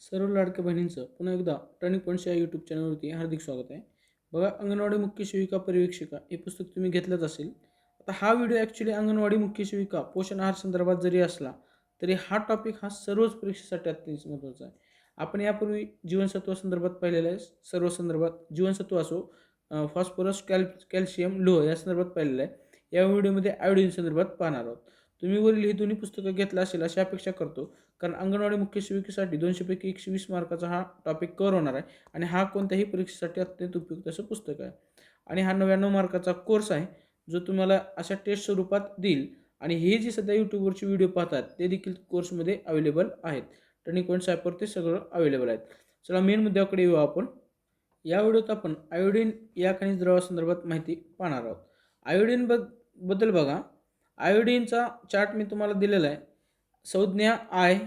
सर्व लाडक्या बहिणींचं पुन्हा एकदा टर्निंग पॉईंट्स या यूट्यूब चॅनलवरती हार्दिक स्वागत आहे. बघा अंगणवाडी मुख्य सेविका पर्यवेक्षिका हे पुस्तक तुम्ही घेतलंच असेल. आता हा व्हिडिओ ॲक्च्युली अंगणवाडी मुख्य सेविका पोषण आहार संदर्भात जरी असला तरी हा टॉपिक हा सर्वच परीक्षेसाठी अत्यंत महत्त्वाचा आहे. आपण यापूर्वी जीवनसत्व संदर्भात पाहिलेलं आहे. सर्व संदर्भात जीवनसत्व असो फॉस्फरस कॅल कॅल्शियम लोह या संदर्भात पाहिलेलं आहे. या व्हिडिओमध्ये आयोडीन संदर्भात पाहणार आहोत. तुम्ही वरील ही दोन्ही पुस्तकं घेतलं असेल अशी अपेक्षा करतो. कारण अंगणवाडी मुख्य सेविकेसाठी दोनशेपैकी एकशे वीस मार्काचा हा टॉपिक कर होणार आहे. आणि हा कोणत्याही परीक्षेसाठी अत्यंत उपयुक्त असं पुस्तक आहे. आणि हा नव्याण्णव मार्काचा कोर्स आहे जो तुम्हाला अशा टेस्ट स्वरूपात देईल. आणि हे जे सध्या यूट्यूबवरचे व्हिडिओ पाहतात ते देखील कोर्समध्ये अवेलेबल आहेत. टर्निंग पॉईंट सायपर ते सगळं अवेलेबल आहेत. चला मेन मुद्द्याकडे येऊ आपण. या व्हिडिओत आपण आयोडीन या खनिज द्रवासंदर्भात माहिती पाहणार आहोत. आयोडीन बद्दल बघा. आयोडीनचा चार्ट मी तुम्हाला दिलेला आहे. संज्ञा I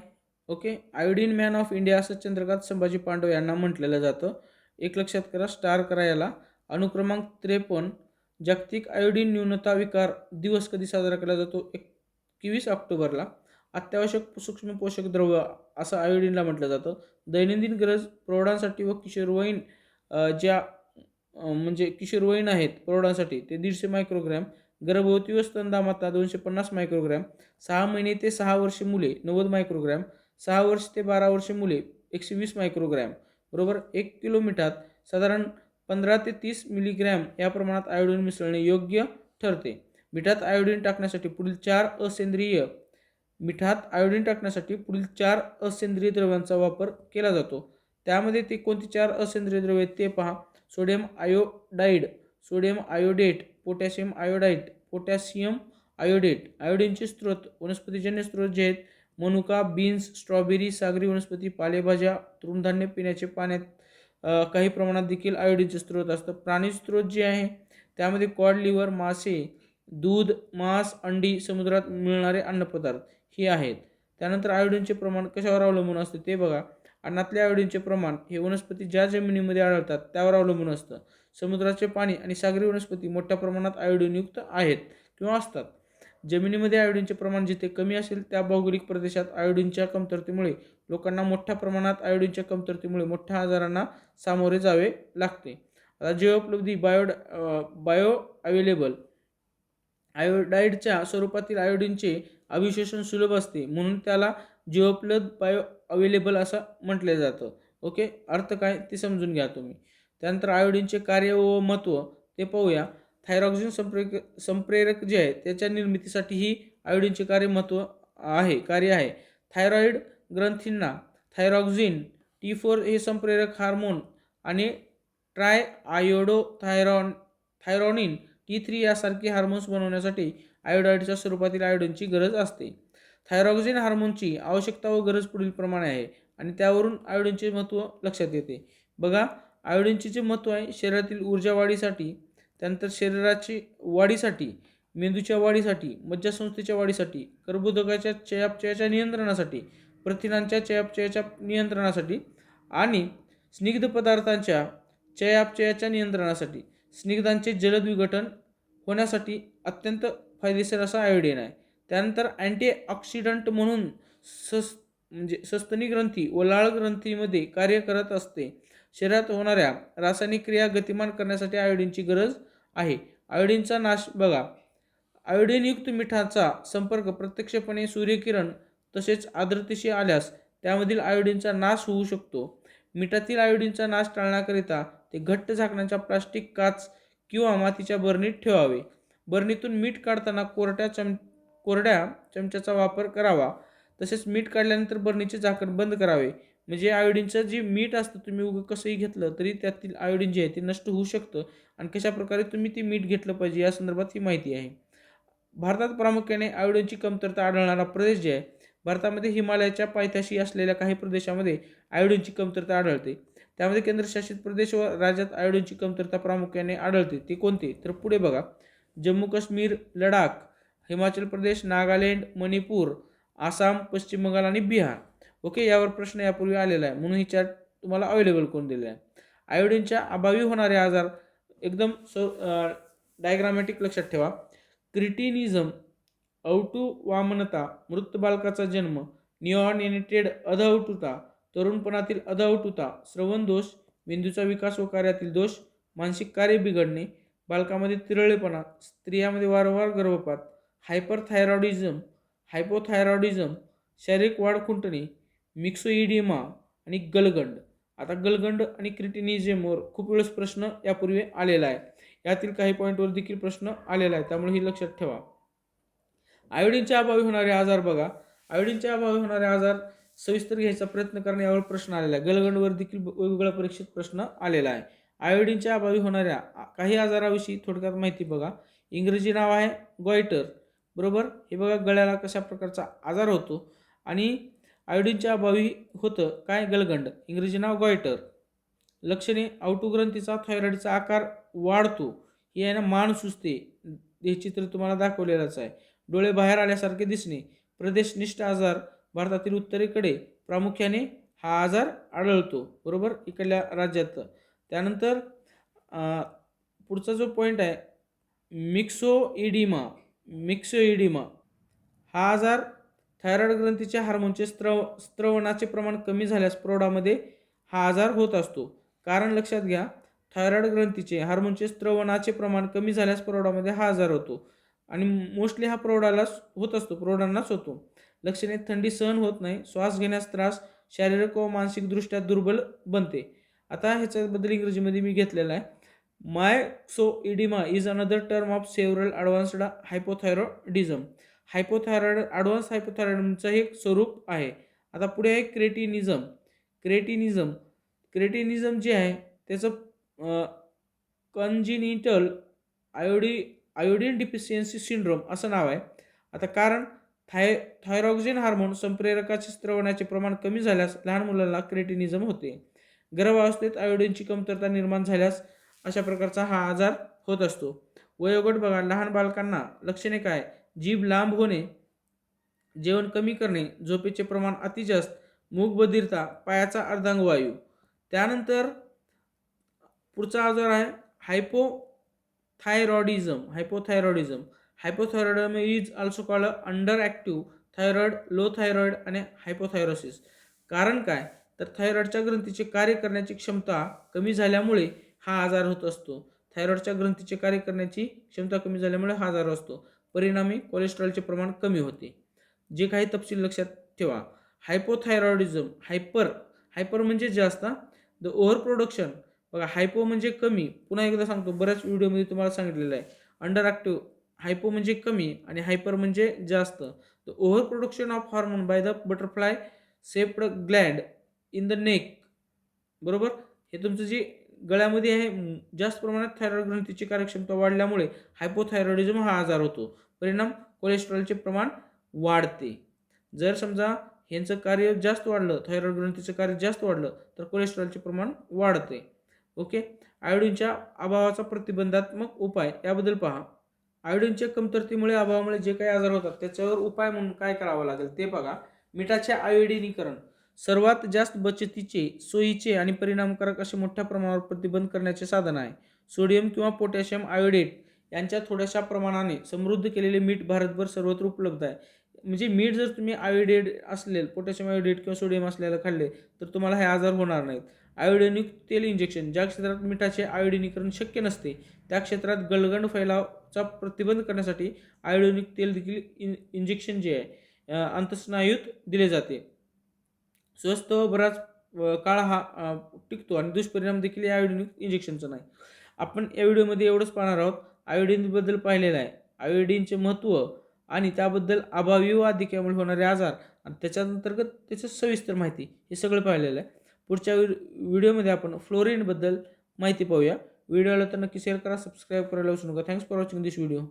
okay? Iodine man of India असं चंद्रकांत संभाजी पांडव यांना म्हटलेलं जातं. एक लक्षात करा स्टार करा याला. अनुक्रमांक त्रेपन्न जागतिक आयोडीन न्यूनता विकार दिवस कधी साजरा केला जातो? एकवीस ऑक्टोबरला. अत्यावश्यक सूक्ष्म पोषक द्रव्य असं आयोडीनला म्हटलं जातं. दैनंदिन गरज प्रौढांसाठी व किशोरवयीन ज्या म्हणजे किशोरवयीन आहेत प्रौढांसाठी ते दीडशे मायक्रोग्रॅम गर्भवती व स्तनदामाता दोनशे पन्नास मायक्रोग्रॅम सहा महिने ते सहा वर्षे मुले नव्वद मायक्रोग्रॅम सहा वर्ष ते बारा वर्षे मुले एकशे वीस मायक्रोग्रॅम बरोबर? एक किलो मिठात साधारण पंधरा ते तीस मिलीग्रॅम या प्रमाणात आयोडीन मिसळणे योग्य ठरते. मिठात आयोडीन टाकण्यासाठी पुढील चार असेंद्रिय मिठात आयोडीन टाकण्यासाठी पुढील चार असेंद्रिय द्रव्यांचा वापर केला जातो. त्यामध्ये ते कोणती चार असेंद्रिय द्रव्ये ते पहा. Sodium iodide sodium iodate potassium iodide potassium iodate आयोडीनचे स्रोत वनस्पतीजन्य स्रोत जे आहेत मनुका बीन्स स्ट्रॉबेरी सागरी वनस्पती पालेभाज्या तृणधान्य पिण्याचे पाण्यात काही प्रमाणात देखील आयोडीनचे स्रोत असतं प्राणी स्रोत जे आहे त्यामध्ये कॉड लिव्हर मासे दूध मांस अंडी समुद्रात मिळणारे अन्नपदार्थ हे आहेत. त्यानंतर आयोडीनचे प्रमाण कशावर अवलंबून असते ते बघा. अन्नातले आयोडीनचे प्रमाण हे वनस्पती ज्या जमिनीमध्ये आढळतात त्यावर अवलंबून असतं. समुद्राचे पाणी आणि सागरी वनस्पती मोठ्या प्रमाणात आयोडीनयुक्त आहेत किंवा असतात. जमिनीमध्ये आयोडीनचे प्रमाण जिथे कमी असेल त्या भौगोलिक प्रदेशात आयोडीनच्या कमतरतेमुळे लोकांना मोठ्या प्रमाणात आयोडीनच्या कमतरतेमुळे मोठ्या आजारांना सामोरे जावे लागते. आता जीवोपलब्धी बायोड बायो अवेलेबल आयोडाईडच्या स्वरूपातील आयोडीनचे अविशोषण सुलभ असते म्हणून त्याला जीवोपलब्ध बायो अवेलेबल असं म्हटलं जातं. ओके? अर्थ काय? ते समजून घ्या तुम्ही. त्यानंतर आयोडीनचे कार्य व महत्त्व ते पाहूया. थायरॉक्झिन संप्रेरक संप्रेरक जे आहे त्याच्या निर्मितीसाठी ही आयोडीनचे कार्य महत्त्व आहे कार्य आहे. थायरॉईड ग्रंथींना थायरॉक्झिन टी फोर हे संप्रेरक हार्मोन आणि ट्राय आयोडो थायरॉन थायरॉनिन टी थ्री यासारखे हार्मोन्स बनवण्यासाठी आयोडाईडच्या स्वरूपातील आयोडीनची गरज असते. थायरॉक्झिन हार्मोनची आवश्यकता व गरज पुढील प्रमाणे आहे आणि त्यावरून आयोडीनचे महत्त्व लक्षात येते. बघा आयोडीनचे जे महत्त्व आहे शरीरातील ऊर्जा वाढीसाठी त्यानंतर शरीराची वाढीसाठी मेंदूच्या वाढीसाठी मज्जासंस्थेच्या वाढीसाठी कर्बोदकाच्या चयापचयाच्या नियंत्रणासाठी प्रथिनांच्या चयापचयाच्या नियंत्रणासाठी आणि स्निग्ध पदार्थांच्या चयापचयाच्या नियंत्रणासाठी. स्निग्धांचे जलद विघटन होण्यासाठी अत्यंत फायदेशीर असा आयोडीन आहे. त्यानंतर अँटीऑक्सिडंट म्हणून सस म्हणजे सस्तनी ग्रंथी व लाळ ग्रंथीमध्ये कार्य करत असते. शरीरात होणाऱ्या रासायनिक क्रिया गतिमान करण्यासाठी आयोडीनची गरज आहे. आयोडीनचा नाश बघा. आयोडीनयुक्त मिठाचा संपर्क प्रत्यक्षपणे सूर्यकिरण तसेच आर्द्रतेशी आल्यास त्यामधील आयोडीनचा नाश होऊ शकतो. मिठातील आयोडीनचा नाश टाळण्याकरिता ते घट्ट झाकण्याच्या प्लास्टिक काच किंवा मातीच्या बरणीत ठेवावे. बरणीतून मीठ काढताना कोरड्या चम कोरड्या चमच्याचा वापर करावा. तसेच मीठ काढल्यानंतर बरणीचे झाकण बंद करावे. म्हणजे आयोडीनचं जे मीठ असतं तुम्ही उगं कसंही घेतलं तरी त्यातील आयोडीन जे आहे ते नष्ट होऊ शकतं. आणि कशाप्रकारे तुम्ही ते मीठ घेतलं पाहिजे या संदर्भात ही माहिती आहे. भारतात प्रामुख्याने आयोडीनची कमतरता आढळणारा प्रदेश जे आहे भारतामध्ये हिमालयाच्या पायथ्याशी असलेल्या काही प्रदेशामध्ये आयोडीनची कमतरता आढळते. त्यामध्ये केंद्रशासित प्रदेश व राज्यात आयोडीनची कमतरता प्रामुख्याने आढळते. ते कोणते? तर पुढे बघा. जम्मू काश्मीर लडाख हिमाचल प्रदेश नागालँड मणिपूर आसाम पश्चिम बंगाल आणि बिहार. ओके यावर प्रश्न यापूर्वी आलेला आहे. म्हणून ही चार्ट तुम्हाला अवेलेबल करून दिलेला आहे. आयोडीनच्या अभावी होणारे आजार एकदम स डायग्रामॅटिक लक्षात ठेवा. क्रिटिनिझम अवटू वामनता मृत बालकाचा जन्म निऑनेटेड अधवटुता तरुणपणातील अधावटुता श्रवण दोष मेंदूचा विकास व कार्यातील दोष मानसिक कार्य बिघडणे बालकामध्ये तिरळेपणा स्त्रियामध्ये वारंवार गर्भपात हायपरथायरॉइडिझम हायपोथायरॉइडिझम शारीरिक वाढ खुंटणे मिक्सोइडिमा आणि गलगंड. आता गलगंड आणि क्रिटिनिझेमवर खूप वेळेस प्रश्न यापूर्वी आलेला आहे. यातील काही पॉईंटवर देखील प्रश्न आलेला आहे. त्यामुळे ही लक्षात ठेवा. आयोडीनच्या अभावी होणारे आजार बघा. आयोडीनच्या अभावी होणारे आजार सविस्तर घ्यायचा प्रयत्न करणे यावर प्रश्न आलेला आहे. गलगंडवर देखील वेगवेगळ्या परीक्षेत प्रश्न आलेला आहे. आयोडीनच्या अभावी होणाऱ्या काही आजाराविषयी थोडक्यात माहिती बघा. इंग्रजी नाव आहे गॉयटर बरोबर? हे बघा गळ्याला कशा प्रकारचा आजार होतो आणि आयोडीनच्या अभावी होतं काय गलगंड? इंग्रजी नाव गॉयटर. लक्षणे ग्रंथीचा थायरॉईडचा आकार वाढतो. हे आहे ना मान सुचते हे चित्र तुम्हाला दाखवलेलंच आहे. डोळे बाहेर आल्यासारखे दिसणे. प्रदेशनिष्ठ आजार भारतातील उत्तरेकडे प्रामुख्याने हा आजार आढळतो. बरोबर? इकडल्या राज्यात. त्यानंतर पुढचा जो पॉईंट आहे मिक्सो इडिमा मिक्सो इडिमा हा आजार थायरॉइड ग्रंथीच्या हार्मोनचे स्त्रव स्त्रवणाचे प्रमाण कमी झाल्यास प्रौढामध्ये हा आजार होत असतो. कारण लक्षात घ्या थायरॉइड ग्रंथीचे हार्मोनचे स्त्रवणाचे प्रमाण कमी झाल्यास प्रौढामध्ये हा आजार होतो. आणि मोस्टली हा प्रौढालाच होत असतो प्रौढांनाच होतो. लक्षणे थंडी सहन होत नाही श्वास घेण्यास त्रास शारीरिक व मानसिकदृष्ट्या दुर्बल बनते. आता ह्याच्याबद्दल इंग्रजीमध्ये मी घेतलेला आहे. Myxoedema is another term of several advanced hypothyroidism hypothyroid advance हायपोथायरॉइडचं हे एक स्वरूप आहे. आता पुढे आहे क्रेटिनिझम क्रेटिनिझम क्रेटिनिझम जे आहे त्याचं कंजिनिटल आयोडी आयोडीन डिफिशियन्सी सिंड्रोम असं नाव आहे. आता कारण थाय थायरॉक्झिन हार्मोन संप्रेरकाचे स्त्रवण्याचे प्रमाण कमी झाल्यास लहान मुलांना क्रेटिनिझम होते. गर्भावस्थेत आयोडीनची कमतरता निर्माण झाल्यास अशा प्रकारचा हा आजार होत असतो. वयोगट बघा लहान बालकांना लक्षणे काय? जीभ लांब होणे जेवण कमी करणे झोपेचे प्रमाण अतिजास्त मूग बधिरता पायाचा अर्धांगवायू त्यानंतर पुढचा आजार आहे hypothyroidism hypothyroidism hypothyroidism hypothyroidism is also call underactive thyroid low thyroid आणि हायपोथायरोसिस कारण काय? तर थायरॉइडच्या ग्रंथीचे कार्य करण्याची क्षमता कमी झाल्यामुळे हा आजार होत असतो. थायरॉइडच्या ग्रंथीचे कार्य करण्याची क्षमता कमी झाल्यामुळे हा आजार असतो परिणामी कोलेस्ट्रॉलचे प्रमाण कमी होते. जे काही तपशील लक्षात ठेवा. हायपोथायरॉइडिझम हायपर हायपर म्हणजे जास्त द ओव्हर प्रोडक्शन बघा हायपो म्हणजे कमी. पुन्हा एकदा सांगतो बऱ्याच व्हिडिओमध्ये तुम्हाला सांगितलेलं आहे. अंडर ॲक्टिव्ह हायपो म्हणजे कमी आणि हायपर म्हणजे जास्त. The overproduction of hormone by the butterfly shaped gland in the neck बरोबर? हे तुमचं जे गळ्यामध्ये जास्त प्रमाणात थायरॉइड ग्रंथीची कार्यक्षमता वाढल्यामुळे हायपोथायरॉइडिझम हा आजार होतो. परिणाम कोलेस्ट्रॉलचे प्रमाण वाढते. जर समजा यांचं कार्य जास्त वाढलं थायरॉइड ग्रंथीचं कार्य जास्त वाढलं तर कोलेस्ट्रॉलचे प्रमाण वाढते. ओके? आयोडीनच्या अभावाचा प्रतिबंधात्मक उपाय याबद्दल पहा. आयोडीनच्या कमतरतेमुळे अभावामुळे जे काही आजार होतात त्याच्यावर उपाय म्हणून काय करावं लागेल ते बघा. मिठाचे आयोडिनीकरण. सर्वात जास्त बचतीचे सोयीचे आणि परिणामकारक असे मोठ्या प्रमाणावर प्रतिबंध करण्याचे साधन आहे. सोडियम किंवा पोटॅशियम आयोडेट यांच्या थोड्याशा प्रमाणाने समृद्ध केलेले मीठ भारतभर सर्वत्र उपलब्ध आहे. म्हणजे मीठ जर तुम्ही आयोडेड असलेल पोटॅशियम आयोडेट किंवा सोडियम असलेलं खाल्ले तर तुम्हाला हे आजार होणार नाहीत. आयोडिनिक तेल इंजेक्शन ज्या क्षेत्रात मिठाचे आयोडिनीकरण शक्य नसते त्या क्षेत्रात गलगंड फैलावचा प्रतिबंध करण्यासाठी आयोडिनिक तेल देखील इन इंजेक्शन जे आहे अंतस्नायूत दिले जाते. स्वस्त व बराच काळ हा टिकतो आणि दुष्परिणाम देखील या आयोडिनिक इंजेक्शनचा नाही. आपण या व्हिडिओमध्ये एवढंच पाहणार आहोत. आयोडीनबद्दल पाहिलेलं आहे. आयोडीनचे महत्त्व आणि त्याबद्दल अभावी व अधिक्यामुळे होणारे आजार आणि त्याच्या अंतर्गत त्याचं सविस्तर माहिती हे सगळं पाहिलेलं आहे. पुढच्या व्हिडिओमध्ये आपण फ्लोरिनबद्दल माहिती पाहूया. व्हिडिओला तर नक्की शेअर करा सबस्क्राईब करायला विसरू नका. Thanks for watching this video